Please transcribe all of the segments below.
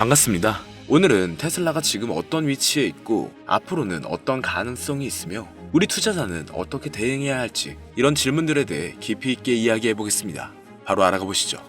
반갑습니다. 오늘은 테슬라가 지금 어떤 위치에 있고 앞으로는 어떤 가능성이 있으며 우리 투자자는 어떻게 대응해야 할지 이런 질문들에 대해 깊이 있게 이야기해 보겠습니다. 바로 알아가 보시죠.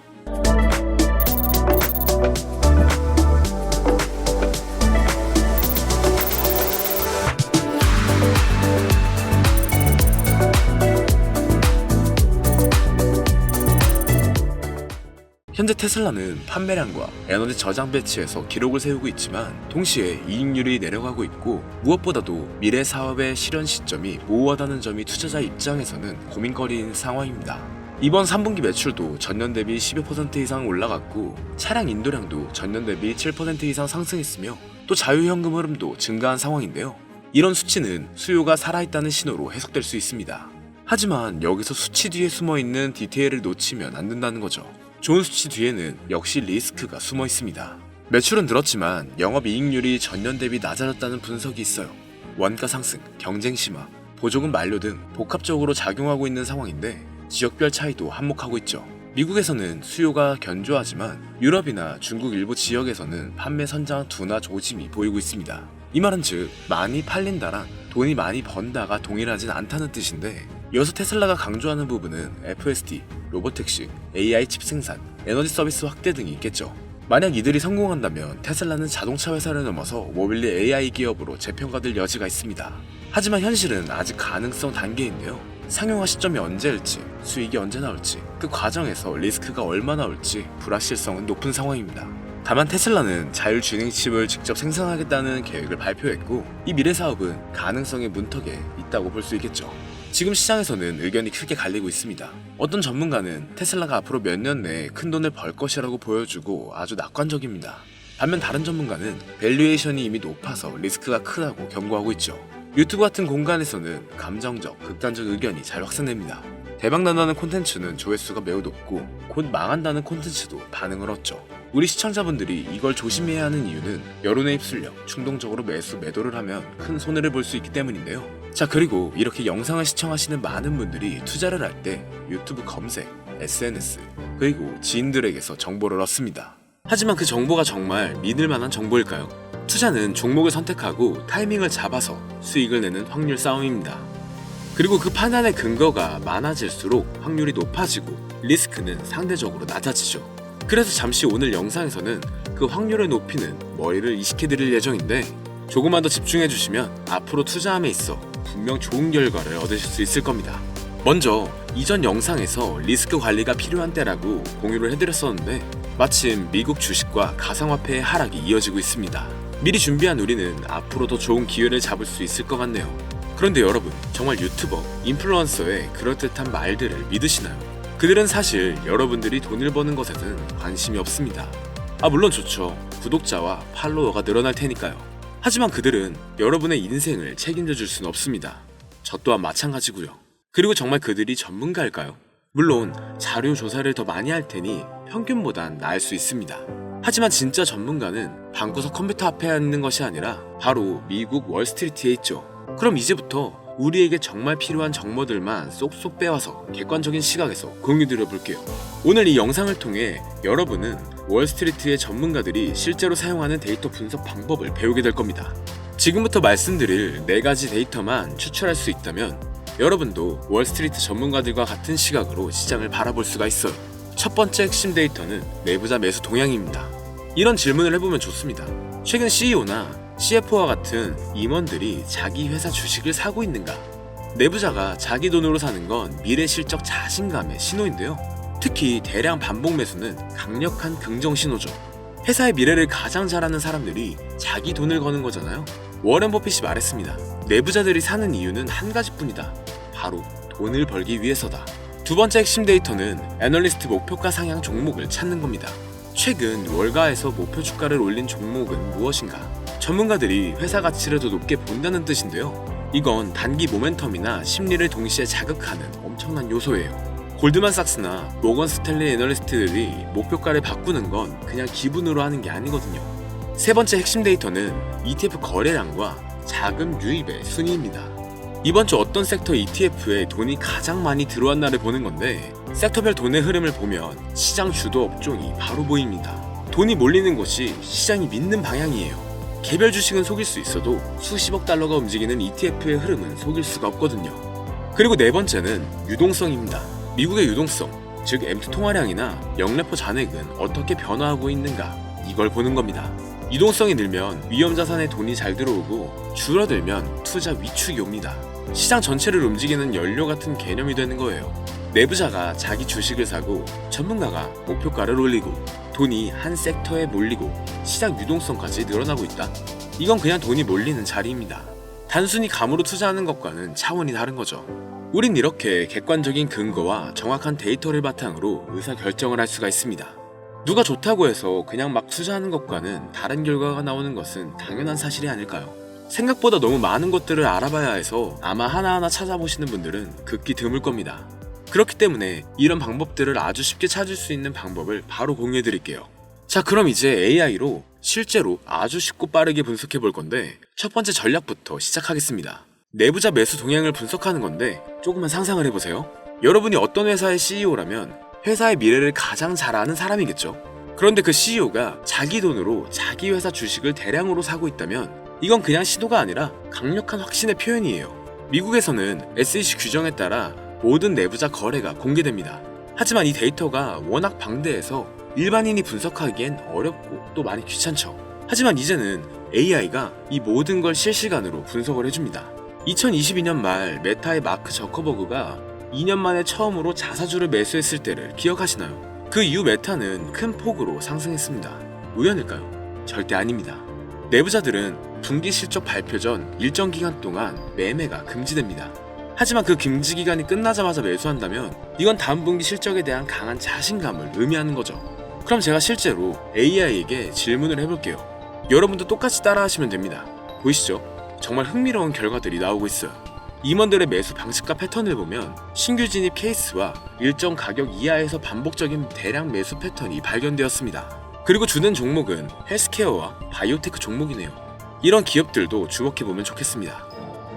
현재 테슬라는 판매량과 에너지 저장 배치에서 기록을 세우고 있지만 동시에 이익률이 내려가고 있고 무엇보다도 미래 사업의 실현 시점이 모호하다는 점이 투자자 입장에서는 고민거리인 상황입니다. 이번 3분기 매출도 전년 대비 12% 이상 올라갔고 차량 인도량도 전년 대비 7% 이상 상승했으며 또 자유현금 흐름도 증가한 상황인데요. 이런 수치는 수요가 살아있다는 신호로 해석될 수 있습니다. 하지만 여기서 수치 뒤에 숨어 있는 디테일을 놓치면 안 된다는 거죠. 좋은 수치 뒤에는 역시 리스크가 숨어 있습니다. 매출은 늘었지만 영업이익률이 전년 대비 낮아졌다는 분석이 있어요. 원가 상승, 경쟁 심화, 보조금 만료 등 복합적으로 작용하고 있는 상황인데 지역별 차이도 한몫하고 있죠. 미국에서는 수요가 견조하지만 유럽이나 중국 일부 지역에서는 판매 선장 둔화 조짐이 보이고 있습니다. 이 말은 즉 많이 팔린다랑 돈이 많이 번다가 동일하진 않다는 뜻인데 이어서 테슬라가 강조하는 부분은 FSD, 로보택시, AI 칩 생산, 에너지 서비스 확대 등이 있겠죠. 만약 이들이 성공한다면 테슬라는 자동차 회사를 넘어서 모빌리 AI 기업으로 재평가될 여지가 있습니다. 하지만 현실은 아직 가능성 단계인데요. 상용화 시점이 언제일지, 수익이 언제 나올지, 그 과정에서 리스크가 얼마나 올지 불확실성은 높은 상황입니다. 다만 테슬라는 자율주행 칩을 직접 생산하겠다는 계획을 발표했고 이 미래 사업은 가능성의 문턱에 있다고 볼 수 있겠죠. 지금 시장에서는 의견이 크게 갈리고 있습니다. 어떤 전문가는 테슬라가 앞으로 몇 년 내에 큰 돈을 벌 것이라고 보여주고 아주 낙관적입니다. 반면 다른 전문가는 밸류에이션이 이미 높아서 리스크가 크다고 경고하고 있죠. 유튜브 같은 공간에서는 감정적, 극단적 의견이 잘 확산됩니다. 대박 난다는 콘텐츠는 조회수가 매우 높고 곧 망한다는 콘텐츠도 반응을 얻죠. 우리 시청자분들이 이걸 조심해야 하는 이유는 여론의 휩쓸려 충동적으로 매수 매도를 하면 큰 손해를 볼 수 있기 때문인데요. 자 그리고 이렇게 영상을 시청하시는 많은 분들이 투자를 할 때 유튜브 검색, SNS 그리고 지인들에게서 정보를 얻습니다. 하지만 그 정보가 정말 믿을 만한 정보일까요? 투자는 종목을 선택하고 타이밍을 잡아서 수익을 내는 확률 싸움입니다. 그리고 그 판단의 근거가 많아질수록 확률이 높아지고 리스크는 상대적으로 낮아지죠. 그래서 잠시 오늘 영상에서는 그 확률을 높이는 머리를 이식해드릴 예정인데 조금만 더 집중해주시면 앞으로 투자함에 있어 분명 좋은 결과를 얻으실 수 있을 겁니다. 먼저 이전 영상에서 리스크 관리가 필요한 때라고 공유를 해드렸었는데 마침 미국 주식과 가상화폐의 하락이 이어지고 있습니다. 미리 준비한 우리는 앞으로 더 좋은 기회를 잡을 수 있을 것 같네요. 그런데 여러분, 정말 유튜버, 인플루언서의 그럴듯한 말들을 믿으시나요? 그들은 사실 여러분들이 돈을 버는 것에는 관심이 없습니다. 아, 물론 좋죠. 구독자와 팔로워가 늘어날 테니까요. 하지만 그들은 여러분의 인생을 책임져 줄 수는 없습니다. 저 또한 마찬가지고요. 그리고 정말 그들이 전문가일까요? 물론 자료 조사를 더 많이 할 테니 평균보단 나을 수 있습니다. 하지만 진짜 전문가는 방구석 컴퓨터 앞에 앉는 것이 아니라 바로 미국 월스트리트에 있죠. 그럼 이제부터 우리에게 정말 필요한 정보들만 쏙쏙 빼와서 객관적인 시각에서 공유드려 볼게요. 오늘 이 영상을 통해 여러분은 월스트리트의 전문가들이 실제로 사용하는 데이터 분석 방법을 배우게 될 겁니다. 지금부터 말씀드릴 네 가지 데이터만 추출할 수 있다면 여러분도 월스트리트 전문가들과 같은 시각으로 시장을 바라볼 수가 있어요. 첫 번째 핵심 데이터는 내부자 매수 동향입니다. 이런 질문을 해보면 좋습니다. 최근 CEO나 CFO와 같은 임원들이 자기 회사 주식을 사고 있는가? 내부자가 자기 돈으로 사는 건 미래 실적 자신감의 신호인데요. 특히 대량 반복 매수는 강력한 긍정 신호죠. 회사의 미래를 가장 잘 아는 사람들이 자기 돈을 거는 거잖아요. 워렌 버핏이 말했습니다. 내부자들이 사는 이유는 한 가지뿐이다. 바로 돈을 벌기 위해서다. 두 번째 핵심 데이터는 애널리스트 목표가 상향 종목을 찾는 겁니다. 최근 월가에서 목표 주가를 올린 종목은 무엇인가? 전문가들이 회사 가치를 더 높게 본다는 뜻인데요. 이건 단기 모멘텀이나 심리를 동시에 자극하는 엄청난 요소예요. 골드만삭스나 모건 스탠리 애널리스트들이 목표가를 바꾸는 건 그냥 기분으로 하는 게 아니거든요. 세 번째 핵심 데이터는 ETF 거래량과 자금 유입의 순위입니다. 이번 주 어떤 섹터 ETF에 돈이 가장 많이 들어왔나를 보는 건데 섹터별 돈의 흐름을 보면 시장 주도 업종이 바로 보입니다. 돈이 몰리는 것이 시장이 믿는 방향이에요. 개별 주식은 속일 수 있어도 수십억 달러가 움직이는 ETF의 흐름은 속일 수가 없거든요. 그리고 네 번째는 유동성입니다. 미국의 유동성, 즉 M2 통화량이나 영래포 잔액은 어떻게 변화하고 있는가 이걸 보는 겁니다. 유동성이 늘면 위험 자산에 돈이 잘 들어오고 줄어들면 투자 위축이 옵니다. 시장 전체를 움직이는 연료 같은 개념이 되는 거예요. 내부자가 자기 주식을 사고 전문가가 목표가를 올리고 돈이 한 섹터에 몰리고 시장 유동성까지 늘어나고 있다. 이건 그냥 돈이 몰리는 자리입니다. 단순히 감으로 투자하는 것과는 차원이 다른 거죠. 우린 이렇게 객관적인 근거와 정확한 데이터를 바탕으로 의사 결정을 할 수가 있습니다. 누가 좋다고 해서 그냥 막 투자하는 것과는 다른 결과가 나오는 것은 당연한 사실이 아닐까요? 생각보다 너무 많은 것들을 알아봐야 해서 아마 하나하나 찾아보시는 분들은 극히 드물 겁니다. 그렇기 때문에 이런 방법들을 아주 쉽게 찾을 수 있는 방법을 바로 공유해 드릴게요. 자, 그럼 이제 AI로 실제로 아주 쉽고 빠르게 분석해 볼 건데 첫 번째 전략부터 시작하겠습니다. 내부자 매수 동향을 분석하는 건데 조금만 상상을 해보세요. 여러분이 어떤 회사의 CEO라면 회사의 미래를 가장 잘 아는 사람이겠죠. 그런데 그 CEO가 자기 돈으로 자기 회사 주식을 대량으로 사고 있다면 이건 그냥 시도가 아니라 강력한 확신의 표현이에요. 미국에서는 SEC 규정에 따라 모든 내부자 거래가 공개됩니다. 하지만 이 데이터가 워낙 방대해서 일반인이 분석하기엔 어렵고 또 많이 귀찮죠. 하지만 이제는 AI가 이 모든 걸 실시간으로 분석을 해줍니다. 2022년 말 메타의 마크 저커버그가 2년 만에 처음으로 자사주를 매수했을 때를 기억하시나요? 그 이후 메타는 큰 폭으로 상승했습니다. 우연일까요? 절대 아닙니다. 내부자들은 분기 실적 발표 전 일정 기간 동안 매매가 금지됩니다. 하지만 그 금지 기간이 끝나자마자 매수한다면 이건 다음 분기 실적에 대한 강한 자신감을 의미하는 거죠. 그럼 제가 실제로 AI에게 질문을 해볼게요. 여러분도 똑같이 따라하시면 됩니다. 보이시죠? 정말 흥미로운 결과들이 나오고 있어요. 임원들의 매수 방식과 패턴을 보면 신규 진입 케이스와 일정 가격 이하에서 반복적인 대량 매수 패턴이 발견되었습니다. 그리고 주는 종목은 헬스케어와 바이오테크 종목이네요. 이런 기업들도 주목해보면 좋겠습니다.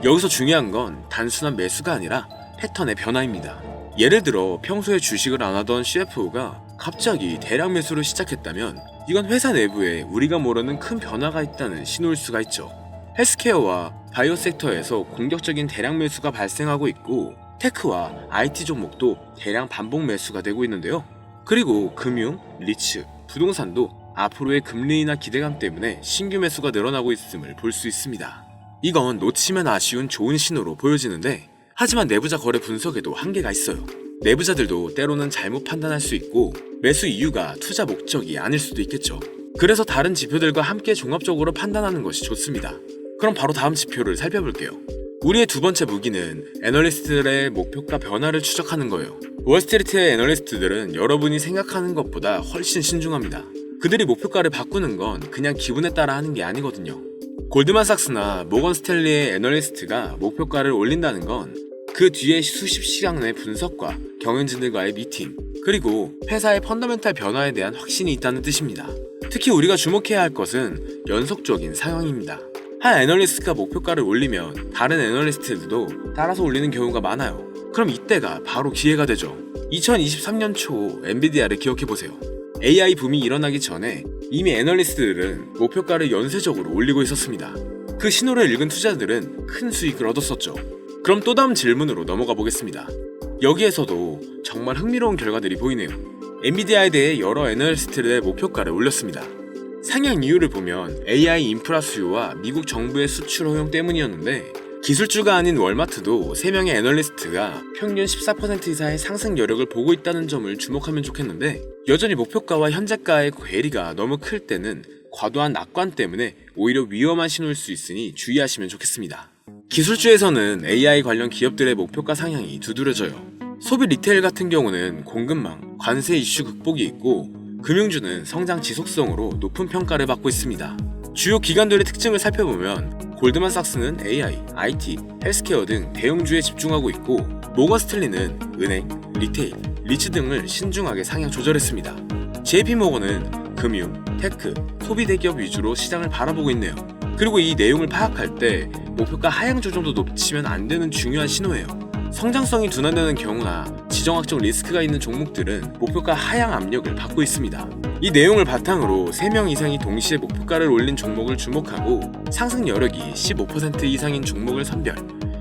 여기서 중요한 건 단순한 매수가 아니라 패턴의 변화입니다. 예를 들어 평소에 주식을 안 하던 CFO가 갑자기 대량 매수를 시작했다면 이건 회사 내부에 우리가 모르는 큰 변화가 있다는 신호일 수가 있죠. 헬스케어와 바이오 섹터에서 공격적인 대량 매수가 발생하고 있고 테크와 IT 종목도 대량 반복 매수가 되고 있는데요. 그리고 금융, 리츠, 부동산도 앞으로의 금리 인하 기대감 때문에 신규 매수가 늘어나고 있음을 볼 수 있습니다. 이건 놓치면 아쉬운 좋은 신호로 보여지는데 하지만 내부자 거래 분석에도 한계가 있어요. 내부자들도 때로는 잘못 판단할 수 있고 매수 이유가 투자 목적이 아닐 수도 있겠죠. 그래서 다른 지표들과 함께 종합적으로 판단하는 것이 좋습니다. 그럼 바로 다음 지표를 살펴볼게요. 우리의 두 번째 무기는 애널리스트들의 목표가 변화를 추적하는 거예요. 월스트리트의 애널리스트들은 여러분이 생각하는 것보다 훨씬 신중합니다. 그들이 목표가를 바꾸는 건 그냥 기분에 따라 하는 게 아니거든요. 골드만삭스나 모건 스탠리의 애널리스트가 목표가를 올린다는 건 그 뒤에 수십 시간의 분석과 경영진들과의 미팅, 그리고 회사의 펀더멘탈 변화에 대한 확신이 있다는 뜻입니다. 특히 우리가 주목해야 할 것은 연속적인 상황입니다. 한 애널리스트가 목표가를 올리면 다른 애널리스트들도 따라서 올리는 경우가 많아요. 그럼 이때가 바로 기회가 되죠. 2023년 초 엔비디아를 기억해 보세요. AI 붐이 일어나기 전에 이미 애널리스트들은 목표가를 연쇄적으로 올리고 있었습니다. 그 신호를 읽은 투자들은 큰 수익을 얻었었죠. 그럼 또 다음 질문으로 넘어가 보겠습니다. 여기에서도 정말 흥미로운 결과들이 보이네요. 엔비디아에 대해 여러 애널리스트들의 목표가를 올렸습니다. 상향 이유를 보면 AI 인프라 수요와 미국 정부의 수출 허용 때문이었는데 기술주가 아닌 월마트도 3명의 애널리스트가 평균 14% 이상의 상승 여력을 보고 있다는 점을 주목하면 좋겠는데 여전히 목표가와 현재가의 괴리가 너무 클 때는 과도한 낙관 때문에 오히려 위험한 신호일 수 있으니 주의하시면 좋겠습니다. 기술주에서는 AI 관련 기업들의 목표가 상향이 두드러져요. 소비 리테일 같은 경우는 공급망, 관세 이슈 극복이 있고 금융주는 성장 지속성으로 높은 평가를 받고 있습니다. 주요 기관들의 특징을 살펴보면 골드만삭스는 AI, IT, 헬스케어 등 대형주에 집중하고 있고 모건 스탠리는 은행, 리테일, 리츠 등을 신중하게 상향 조절했습니다. JP 모건은 금융, 테크, 소비 대기업 위주로 시장을 바라보고 있네요. 그리고 이 내용을 파악할 때 목표가 하향 조정도 놓치면 안 되는 중요한 신호예요. 성장성이 둔화되는 경우나 지정학적 리스크가 있는 종목들은 목표가 하향 압력을 받고 있습니다. 이 내용을 바탕으로 3명 이상이 동시에 목표가를 올린 종목을 주목하고 상승 여력이 15% 이상인 종목을 선별,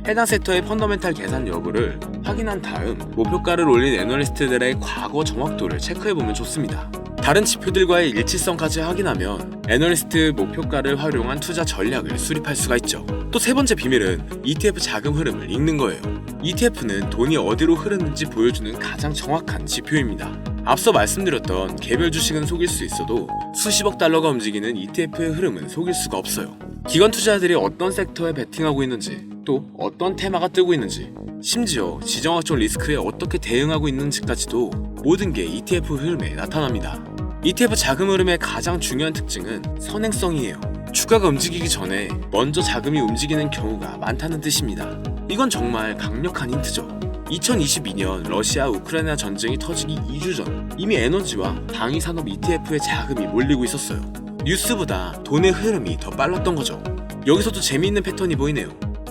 해당 섹터의 펀더멘탈 계산 여부를 확인한 다음 목표가를 올린 애널리스트들의 과거 정확도를 체크해보면 좋습니다. 다른 지표들과의 일치성까지 확인하면 애널리스트 목표가를 활용한 투자 전략을 수립할 수가 있죠. 또 세 번째 비밀은 ETF 자금 흐름을 읽는 거예요. ETF는 돈이 어디로 흐르는지 보여주는 가장 정확한 지표입니다. 앞서 말씀드렸던 개별 주식은 속일 수 있어도 수십억 달러가 움직이는 ETF의 흐름은 속일 수가 없어요. 기관 투자자들이 어떤 섹터에 베팅하고 있는지, 또 어떤 테마가 뜨고 있는지, 심지어 지정학적 리스크에 어떻게 대응하고 있는지까지도 모든 게 ETF 흐름에 나타납니다. ETF 자금 흐름의 가장 중요한 특징은 선행성이에요. 주가가 움직이기 전에 먼저 자금이 움직이는 경우가 많다는 뜻입니다. 이건 정말 강력한 힌트죠. 2022년 러시아 우크라이나 전쟁이 터지기 2주 전 이미 에너지와 방위 산업 ETF에 자금이 몰리고 있었어요. 뉴스보다 돈의 흐름이 더 빨랐던 거죠. 여기서도 재미있는 패턴이 보이네요.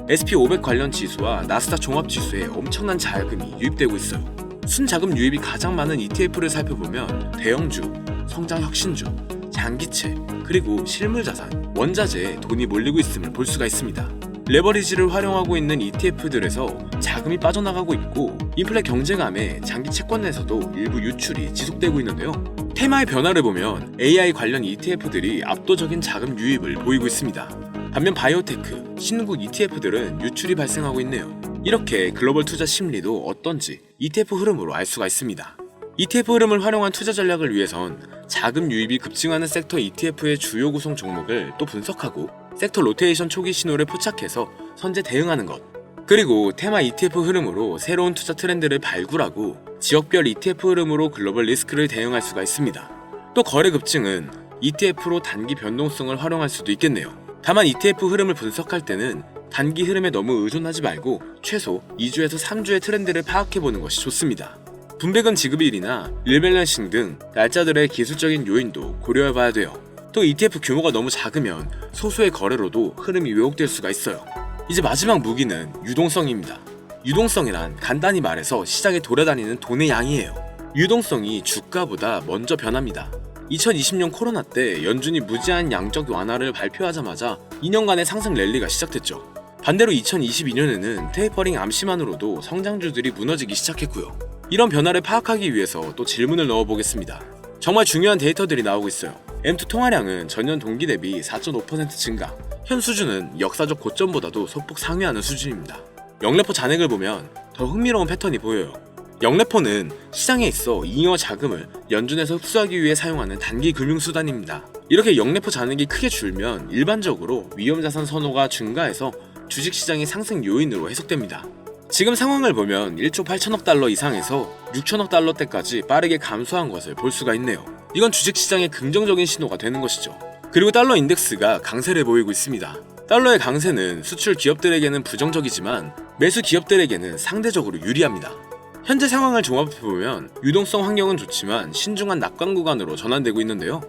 SP500 관련 지수와 나스닥 종합 지수에 엄청난 자금이 유입되고 있어요. 순자금 유입이 가장 많은 ETF를 살펴보면 대형주, 성장 혁신주, 장기채, 그리고 실물 자산, 원자재에 돈이 몰리고 있음을 볼 수가 있습니다. 레버리지를 활용하고 있는 ETF들에서 자금이 빠져나가고 있고 인플레 경제감에 장기 채권에서도 일부 유출이 지속되고 있는데요. 테마의 변화를 보면 AI 관련 ETF들이 압도적인 자금 유입을 보이고 있습니다. 반면 바이오테크, 신흥국 ETF들은 유출이 발생하고 있네요. 이렇게 글로벌 투자 심리도 어떤지 ETF 흐름으로 알 수가 있습니다. ETF 흐름을 활용한 투자 전략을 위해선 자금 유입이 급증하는 섹터 ETF의 주요 구성 종목을 또 분석하고 섹터 로테이션 초기 신호를 포착해서 선제 대응하는 것. 그리고 테마 ETF 흐름으로 새로운 투자 트렌드를 발굴하고 지역별 ETF 흐름으로 글로벌 리스크를 대응할 수가 있습니다. 또 거래 급증은 ETF로 단기 변동성을 활용할 수도 있겠네요. 다만 ETF 흐름을 분석할 때는 단기 흐름에 너무 의존하지 말고 최소 2주에서 3주의 트렌드를 파악해보는 것이 좋습니다. 분배금 지급일이나 릴밸런싱 등 날짜들의 기술적인 요인도 고려해봐야 돼요. 또 ETF 규모가 너무 작으면 소수의 거래로도 흐름이 왜곡될 수가 있어요. 이제 마지막 무기는 유동성입니다. 유동성이란 간단히 말해서 시장에 돌아다니는 돈의 양이에요. 유동성이 주가보다 먼저 변합니다. 2020년 코로나 때 연준이 무제한 양적 완화를 발표하자마자 2년간의 상승 랠리가 시작됐죠. 반대로 2022년에는 테이퍼링 암시만으로도 성장주들이 무너지기 시작했고요. 이런 변화를 파악하기 위해서 또 질문을 넣어보겠습니다. 정말 중요한 데이터들이 나오고 있어요. M2 통화량은 전년 동기 대비 4.5% 증가, 현 수준은 역사적 고점보다도 소폭 상회하는 수준입니다. 영래포 잔액을 보면 더 흥미로운 패턴이 보여요. 영래포는 시장에 있어 잉여 자금을 연준에서 흡수하기 위해 사용하는 단기 금융수단입니다. 이렇게 영래포 잔액이 크게 줄면 일반적으로 위험자산 선호가 증가해서 주식시장의 상승 요인으로 해석됩니다. 지금 상황을 보면 1조 8천억 달러 이상에서 6천억 달러대까지 빠르게 감소한 것을 볼 수가 있네요. 이건 주식시장의 긍정적인 신호가 되는 것이죠. 그리고 달러 인덱스가 강세를 보이고 있습니다. 달러의 강세는 수출 기업들에게는 부정적이지만 매수 기업들에게는 상대적으로 유리합니다. 현재 상황을 종합해보면 유동성 환경은 좋지만 신중한 낙관 구간으로 전환되고 있는데요.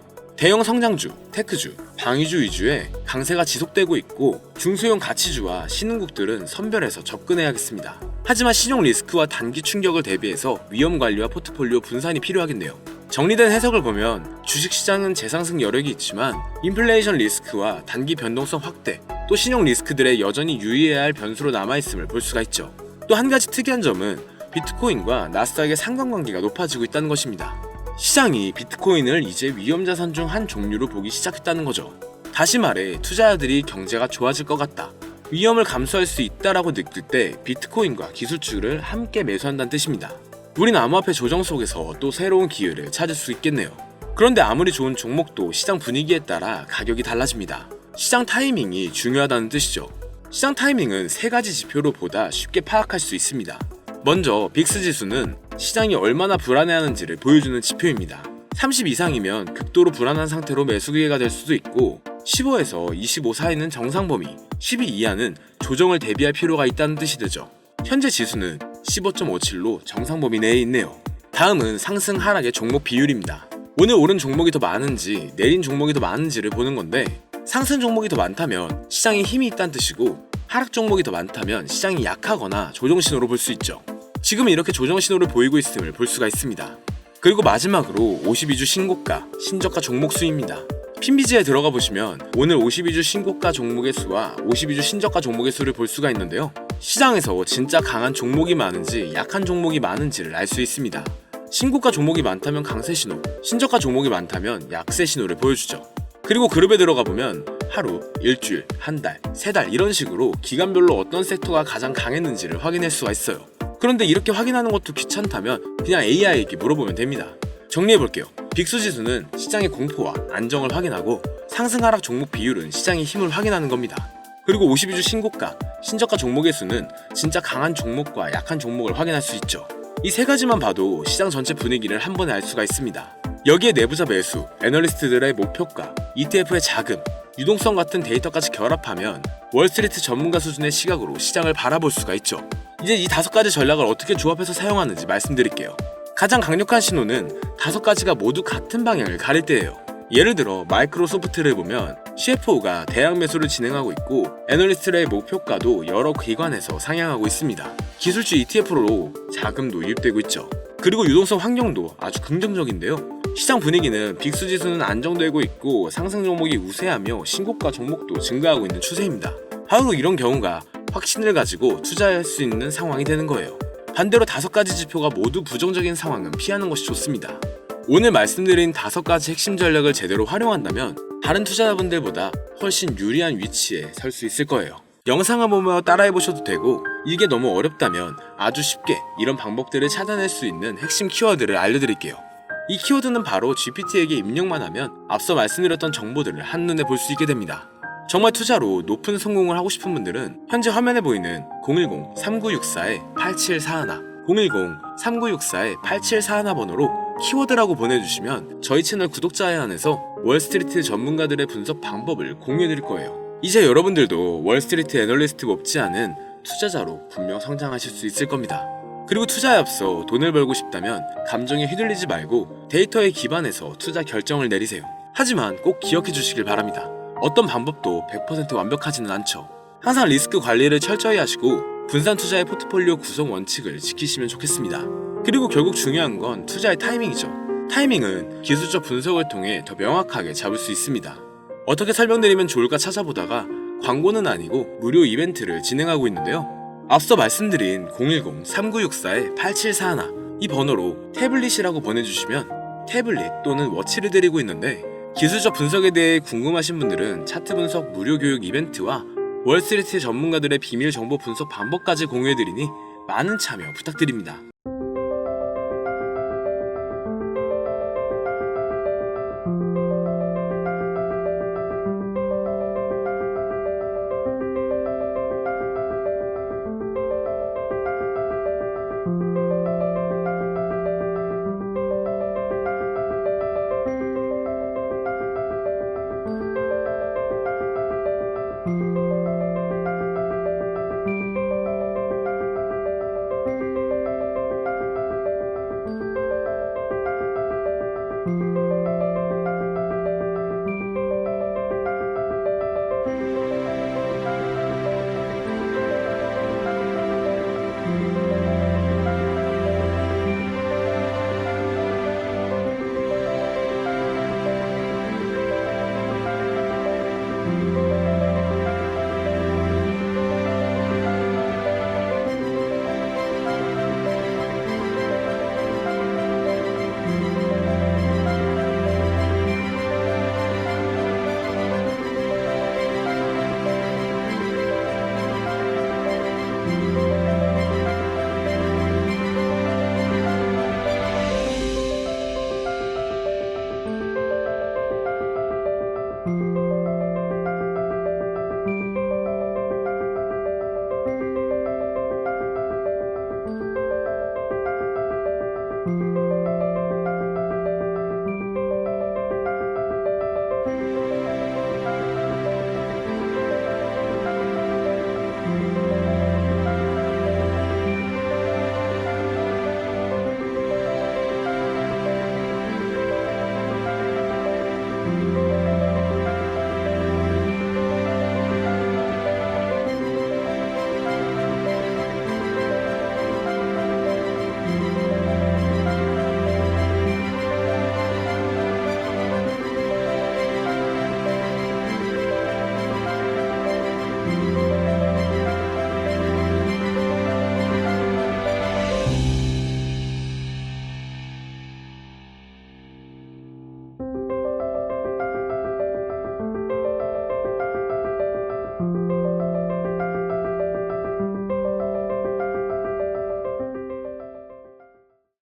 대형 성장주, 테크주, 방위주 위주의 강세가 지속되고 있고 중소형 가치주와 신흥국들은 선별해서 접근해야겠습니다. 하지만 신용 리스크와 단기 충격을 대비해서 위험 관리와 포트폴리오 분산이 필요하겠네요. 정리된 해석을 보면 주식시장은 재상승 여력이 있지만 인플레이션 리스크와 단기 변동성 확대, 또 신용 리스크들의 여전히 유의해야 할 변수로 남아있음을 볼 수가 있죠. 또 한 가지 특이한 점은 비트코인과 나스닥의 상관관계가 높아지고 있다는 것입니다. 시장이 비트코인을 이제 위험자산 중 한 종류로 보기 시작했다는 거죠. 다시 말해 투자자들이 경제가 좋아질 것 같다. 위험을 감수할 수 있다라고 느낄 때 비트코인과 기술주를 함께 매수한다는 뜻입니다. 우린 암호화폐 조정 속에서 또 새로운 기회를 찾을 수 있겠네요. 그런데 아무리 좋은 종목도 시장 분위기에 따라 가격이 달라집니다. 시장 타이밍이 중요하다는 뜻이죠. 시장 타이밍은 세 가지 지표로 보다 쉽게 파악할 수 있습니다. 먼저 빅스 지수는 시장이 얼마나 불안해하는지를 보여주는 지표입니다. 30 이상이면 극도로 불안한 상태로 매수 기회가 될 수도 있고 15에서 25 사이는 정상 범위, 12 이하는 조정을 대비할 필요가 있다는 뜻이 되죠. 현재 지수는 15.57로 정상 범위 내에 있네요. 다음은 상승 하락의 종목 비율입니다. 오늘 오른 종목이 더 많은지 내린 종목이 더 많은지를 보는 건데 상승 종목이 더 많다면 시장에 힘이 있다는 뜻이고 하락 종목이 더 많다면 시장이 약하거나 조정 신호로 볼 수 있죠. 지금 이렇게 조정 신호를 보이고 있음을 볼 수가 있습니다. 그리고 마지막으로 52주 신고가, 신저가 종목 수입니다. 핀비지에 들어가 보시면 오늘 52주 신고가 종목의 수와 52주 신저가 종목의 수를 볼 수가 있는데요. 시장에서 진짜 강한 종목이 많은지 약한 종목이 많은지를 알 수 있습니다. 신고가 종목이 많다면 강세 신호, 신저가 종목이 많다면 약세 신호를 보여주죠. 그리고 그룹에 들어가 보면 하루, 일주일, 한 달, 세 달 이런 식으로 기간별로 어떤 섹터가 가장 강했는지를 확인할 수가 있어요. 그런데 이렇게 확인하는 것도 귀찮다면 그냥 AI에게 물어보면 됩니다. 정리해볼게요. 빅수 지수는 시장의 공포와 안정을 확인하고 상승 하락 종목 비율은 시장의 힘을 확인하는 겁니다. 그리고 52주 신고가, 신저가 종목의 수는 진짜 강한 종목과 약한 종목을 확인할 수 있죠. 이 세 가지만 봐도 시장 전체 분위기를 한 번에 알 수가 있습니다. 여기에 내부자 매수, 애널리스트들의 목표가, ETF의 자금, 유동성 같은 데이터까지 결합하면 월스트리트 전문가 수준의 시각으로 시장을 바라볼 수가 있죠. 이제 이 다섯 가지 전략을 어떻게 조합해서 사용하는지 말씀드릴게요. 가장 강력한 신호는 다섯 가지가 모두 같은 방향을 가릴 때예요. 예를 들어 마이크로소프트를 보면 CFO가 대량 매수를 진행하고 있고 애널리스트의 목표가도 여러 기관에서 상향하고 있습니다. 기술주 ETF로 자금도 유입되고 있죠. 그리고 유동성 환경도 아주 긍정적인데요. 시장 분위기는 빅수 지수는 안정되고 있고 상승 종목이 우세하며 신고가 종목도 증가하고 있는 추세입니다. 바로 이런 경우가 확신을 가지고 투자할 수 있는 상황이 되는 거예요. 반대로 다섯 가지 지표가 모두 부정적인 상황은 피하는 것이 좋습니다. 오늘 말씀드린 다섯 가지 핵심 전략을 제대로 활용한다면 다른 투자자분들보다 훨씬 유리한 위치에 설 수 있을 거예요. 영상을 보며 따라해 보셔도 되고 이게 너무 어렵다면 아주 쉽게 이런 방법들을 찾아낼 수 있는 핵심 키워드를 알려드릴게요. 이 키워드는 바로 GPT에게 입력만 하면 앞서 말씀드렸던 정보들을 한눈에 볼 수 있게 됩니다. 정말 투자로 높은 성공을 하고 싶은 분들은 현재 화면에 보이는 010-3964-8741 010-3964-8741 번호로 키워드라고 보내주시면 저희 채널 구독자 제한에서 월스트리트 전문가들의 분석 방법을 공유해드릴 거예요. 이제 여러분들도 월스트리트 애널리스트 못지 않은 투자자로 분명 성장하실 수 있을 겁니다. 그리고 투자에 앞서 돈을 벌고 싶다면 감정에 휘둘리지 말고 데이터에 기반해서 투자 결정을 내리세요. 하지만 꼭 기억해 주시길 바랍니다. 어떤 방법도 100% 완벽하지는 않죠. 항상 리스크 관리를 철저히 하시고 분산 투자의 포트폴리오 구성 원칙을 지키시면 좋겠습니다. 그리고 결국 중요한 건 투자의 타이밍이죠. 타이밍은 기술적 분석을 통해 더 명확하게 잡을 수 있습니다. 어떻게 설명드리면 좋을까 찾아보다가 광고는 아니고 무료 이벤트를 진행하고 있는데요. 앞서 말씀드린 010-3964-8741이 번호로 태블릿이라고 보내주시면 태블릿 또는 워치를 드리고 있는데 기술적 분석에 대해 궁금하신 분들은 차트 분석 무료 교육 이벤트와 월스트리트 전문가들의 비밀 정보 분석 방법까지 공유해드리니 많은 참여 부탁드립니다.